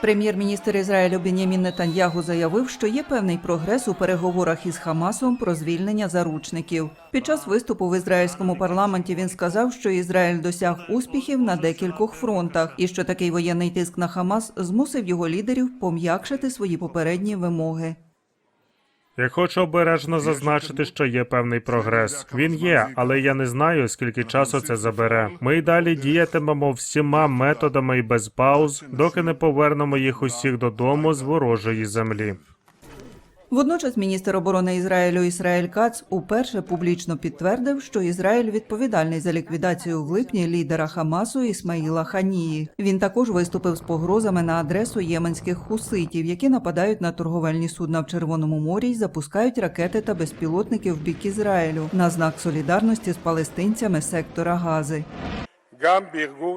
Прем'єр-міністр Ізраїлю Бенямін Нетаньягу заявив, що є певний прогрес у переговорах із Хамасом про звільнення заручників. Під час виступу в ізраїльському парламенті він сказав, що Ізраїль досяг успіхів на декількох фронтах, і що такий воєнний тиск на Хамас змусив його лідерів пом'якшити свої попередні вимоги. Я хочу обережно зазначити, що є певний прогрес. Він є, але я не знаю, скільки часу це забере. Ми й далі діятимемо всіма методами і без пауз, доки не повернемо їх усіх додому з ворожої землі. Водночас міністр оборони Ізраїлю Ісраїль Кац уперше публічно підтвердив, що Ізраїль відповідальний за ліквідацію в липні лідера Хамасу Ісмаїла Ханії. Він також виступив з погрозами на адресу єменських хуситів, які нападають на торговельні судна в Червоному морі й запускають ракети та безпілотники в бік Ізраїлю на знак солідарності з палестинцями сектора Гази.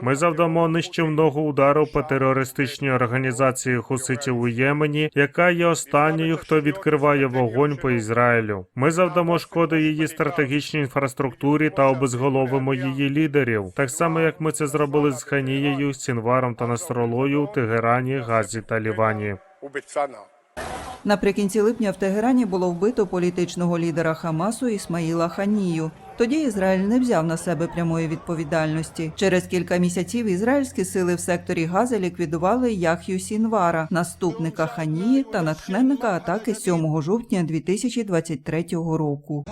Ми завдамо нищівного удару по терористичній організації Хуситів у Ємені, яка є останньою, хто відкриває вогонь по Ізраїлю. Ми завдамо шкоди її стратегічній інфраструктурі та обезголовимо її лідерів, так само як ми це зробили з Ханією, Сінваром та Настролою, у Тегерані, Газі та Лівані. Наприкінці липня в Тегерані було вбито політичного лідера Хамасу Ісмаїла Ханію. Тоді Ізраїль не взяв на себе прямої відповідальності. Через кілька місяців ізраїльські сили в секторі Гази ліквідували Ях'ю Сінвара, наступника Ханії та натхненника атаки 7 жовтня 2023 року.